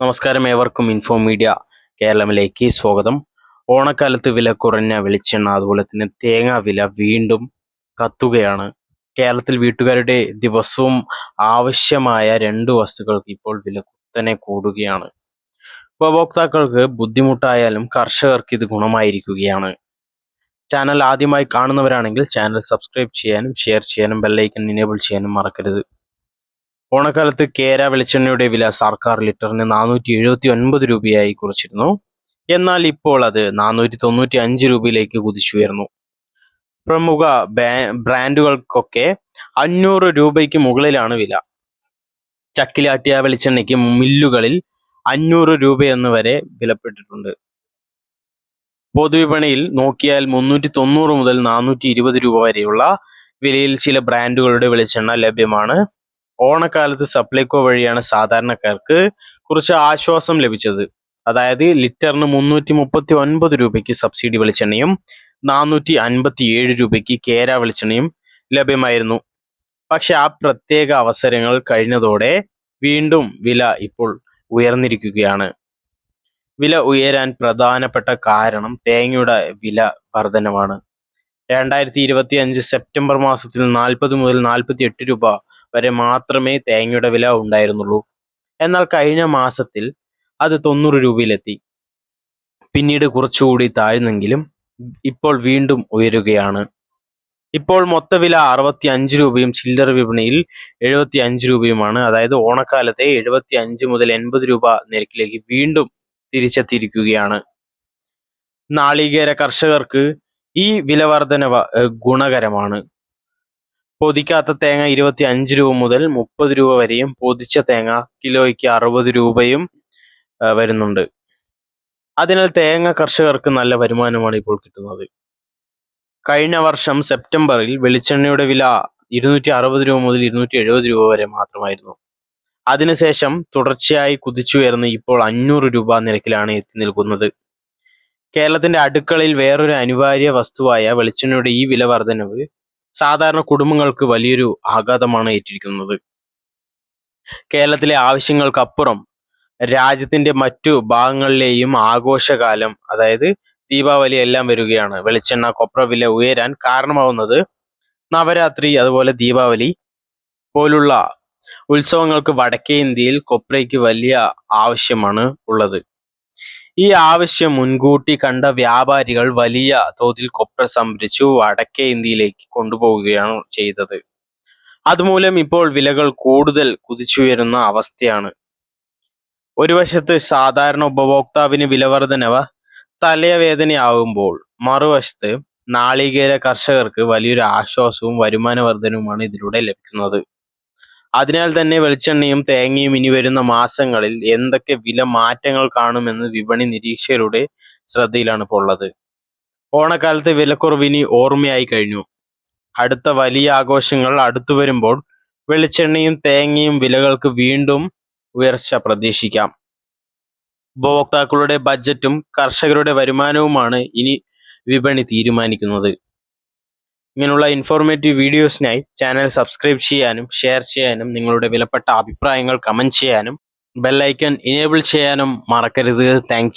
നമസ്കാരം ഏവർക്കും info media കേരളമിലേക്ക് സ്വാഗതം. ഓണക്കാലത്ത് വില കുറഞ്ഞ വെളിച്ചെണ്ണ അതുപോലെ തന്നെ തേങ്ങ വില വീണ്ടും കത്തുകയാണ്. കേരളത്തിൽ വീട്ടുകാരുടെ ദിവസവും ആവശ്യമായ രണ്ട് വസ്തുക്കൾക്ക് ഇപ്പോൾ വില കുത്തനെ കൂടുകയാണ്. ഉപഭോക്താക്കൾക്ക് ബുദ്ധിമുട്ടായാലും കർഷകർക്ക് ഇത് ഗുണമായിരിക്കുകയാണ്. ചാനൽ ആദ്യമായി കാണുന്നവരാണെങ്കിൽ ചാനൽ സബ്സ്ക്രൈബ് ചെയ്യാനും ഷെയർ ചെയ്യാനും ബെല്ലൈക്കൺ ഇനേബിൾ ചെയ്യാനും മറക്കരുത്. ഓണക്കാലത്ത് കേര വെളിച്ചെണ്ണയുടെ വില സർക്കാർ ലിറ്ററിന് നാനൂറ്റി എഴുപത്തി ഒൻപത് രൂപയായി കുറച്ചിരുന്നു. എന്നാൽ ഇപ്പോൾ അത് നാനൂറ്റി തൊണ്ണൂറ്റി അഞ്ച് രൂപയിലേക്ക് കുതിച്ചുയർന്നു. പ്രമുഖ ബ്രാൻഡുകൾക്കൊക്കെ അഞ്ഞൂറ് രൂപയ്ക്ക് മുകളിലാണ് വില. ചക്കിലാട്ടിയ വെളിച്ചെണ്ണയ്ക്ക് മില്ലുകളിൽ അഞ്ഞൂറ് രൂപയെന്ന് വരെ വിലപ്പെട്ടിട്ടുണ്ട്. പൊതുവിപണിയിൽ നോക്കിയാൽ മുന്നൂറ്റി തൊണ്ണൂറ് മുതൽ നാനൂറ്റി ഇരുപത് രൂപ വരെയുള്ള വിലയിൽ ചില ബ്രാൻഡുകളുടെ വെളിച്ചെണ്ണ ലഭ്യമാണ്. ഓണക്കാലത്ത് സപ്ലൈകോ വഴിയാണ് സാധാരണക്കാർക്ക് കുറച്ച് ആശ്വാസം ലഭിച്ചത്. അതായത് ലിറ്ററിന് മുന്നൂറ്റി മുപ്പത്തി ഒൻപത് രൂപയ്ക്ക് സബ്സിഡി വെളിച്ചെണ്ണയും നാനൂറ്റി അൻപത്തി ഏഴ് രൂപയ്ക്ക് കേര വെളിച്ചെണ്ണയും ലഭ്യമായിരുന്നു. പക്ഷെ ആ പ്രത്യേക അവസരങ്ങൾ കഴിഞ്ഞതോടെ വീണ്ടും വില ഇപ്പോൾ ഉയർന്നിരിക്കുകയാണ്. വില ഉയരാൻ പ്രധാനപ്പെട്ട കാരണം തേങ്ങയുടെ വില വർധനമാണ് രണ്ടായിരത്തി ഇരുപത്തി അഞ്ച് സെപ്റ്റംബർ മാസത്തിൽ നാൽപ്പത് മുതൽ നാൽപ്പത്തി എട്ട് രൂപ വരെ മാത്രമേ തേങ്ങയുടെ വില ഉണ്ടായിരുന്നുള്ളൂ. എന്നാൽ കഴിഞ്ഞ മാസത്തിൽ അത് തൊണ്ണൂറ് രൂപയിലെത്തി. പിന്നീട് കുറച്ചുകൂടി താഴ്ന്നെങ്കിലും ഇപ്പോൾ വീണ്ടും ഉയരുകയാണ്. ഇപ്പോൾ മൊത്തവില അറുപത്തി അഞ്ച് രൂപയും ചില്ലറ വിപണിയിൽ എഴുപത്തി അഞ്ച് രൂപയുമാണ്. അതായത് ഓണക്കാലത്തെ എഴുപത്തി അഞ്ച് മുതൽ എൺപത് രൂപ നിരക്കിലേക്ക് വീണ്ടും തിരിച്ചെത്തിയിരിക്കുകയാണ്. നാളികേര കർഷകർക്ക് ഈ വില വർധനവ ഗുണകരമാണ്. പൊതിക്കാത്ത തേങ്ങ ഇരുപത്തി അഞ്ച് രൂപ മുതൽ മുപ്പത് രൂപ വരെയും പൊതിച്ച തേങ്ങ കിലോയ്ക്ക് അറുപത് രൂപയും വരുന്നുണ്ട്. അതിനാൽ തേങ്ങ കർഷകർക്ക് നല്ല വരുമാനമാണ് ഇപ്പോൾ കിട്ടുന്നത്. കഴിഞ്ഞ വർഷം സെപ്റ്റംബറിൽ വെളിച്ചെണ്ണയുടെ വില ഇരുന്നൂറ്റി അറുപത് രൂപ മുതൽ ഇരുന്നൂറ്റി എഴുപത് രൂപ വരെ മാത്രമായിരുന്നു. അതിനുശേഷം തുടർച്ചയായി കുതിച്ചുയർന്ന് ഇപ്പോൾ അഞ്ഞൂറ് രൂപ നിരക്കിലാണ് എത്തി നിൽക്കുന്നത്. കേരളത്തിന്റെ അടുക്കളയിൽ വേറൊരു അനിവാര്യ വസ്തുവായ വെളിച്ചെണ്ണയുടെ ഈ വില വർധനവ് സാധാരണ കുടുംബങ്ങൾക്ക് വലിയൊരു ആഘാതമാണ് ഏറ്റിരിക്കുന്നത്. കേരളത്തിലെ ആവശ്യങ്ങൾക്കപ്പുറം രാജ്യത്തിന്റെ മറ്റു ഭാഗങ്ങളിലെയും ആഘോഷകാലം അതായത് ദീപാവലി എല്ലാം വരികയാണ്. വെളിച്ചെണ്ണ കൊപ്ര വില ഉയരാൻ കാരണമാവുന്നത് നവരാത്രി അതുപോലെ ദീപാവലി പോലുള്ള ഉത്സവങ്ങൾക്ക് വടക്കേ ഇന്ത്യയിൽ കൊപ്രയ്ക്ക് വലിയ ആവശ്യമാണ് ഉള്ളത്. ഈ ആവശ്യം മുൻകൂട്ടി കണ്ട വ്യാപാരികൾ വലിയ തോതിൽ കൊപ്ര സംഭരിച്ചു വടക്കേ ഇന്ത്യയിലേക്ക് കൊണ്ടുപോവുകയാണ് ചെയ്തത്. അതുമൂലം ഇപ്പോൾ വിലകൾ കൂടുതൽ കുതിച്ചുയരുന്ന അവസ്ഥയാണ്. ഒരു വശത്ത് സാധാരണ ഉപഭോക്താവിന് വിലവർധനവ തലയവേദനയാവുമ്പോൾ മറുവശത്ത് നാളികേര കർഷകർക്ക് വലിയൊരു ആശ്വാസവും വരുമാന വർധനവുമാണ് ഇതിലൂടെ ലഭിക്കുന്നത്. അതിനാൽ തന്നെ വെളിച്ചെണ്ണയും തേങ്ങയും ഇനി വരുന്ന മാസങ്ങളിൽ എന്തൊക്കെ വില മാറ്റങ്ങൾ കാണുമെന്ന് വിപണി നിരീക്ഷകരുടെ ശ്രദ്ധയിലാണ് ഇപ്പോൾ ഉള്ളത്. ഓണക്കാലത്തെ വിലക്കുറവിനി ഓർമ്മയായി കഴിഞ്ഞു. അടുത്ത വലിയ ആഘോഷങ്ങൾ അടുത്തു വരുമ്പോൾ വെളിച്ചെണ്ണയും തേങ്ങയും വിലകൾക്ക് വീണ്ടും ഉയർച്ച പ്രതീക്ഷിക്കാം. ഉപഭോക്താക്കളുടെ ബജറ്റും കർഷകരുടെ വരുമാനവുമാണ് ഇനി വിപണി തീരുമാനിക്കുന്നത്. ഇങ്ങനെയുള്ള ഇൻഫോർമേറ്റീവ് വീഡിയോസിനായി ചാനൽ സബ്സ്ക്രൈബ് ചെയ്യാനും ഷെയർ ചെയ്യാനും നിങ്ങളുടെ വിലപ്പെട്ട അഭിപ്രായങ്ങൾ കമന്റ് ചെയ്യാനും ബെല്ലൈക്കൺ ഇനേബിൾ ചെയ്യാനും മറക്കരുത്. താങ്ക്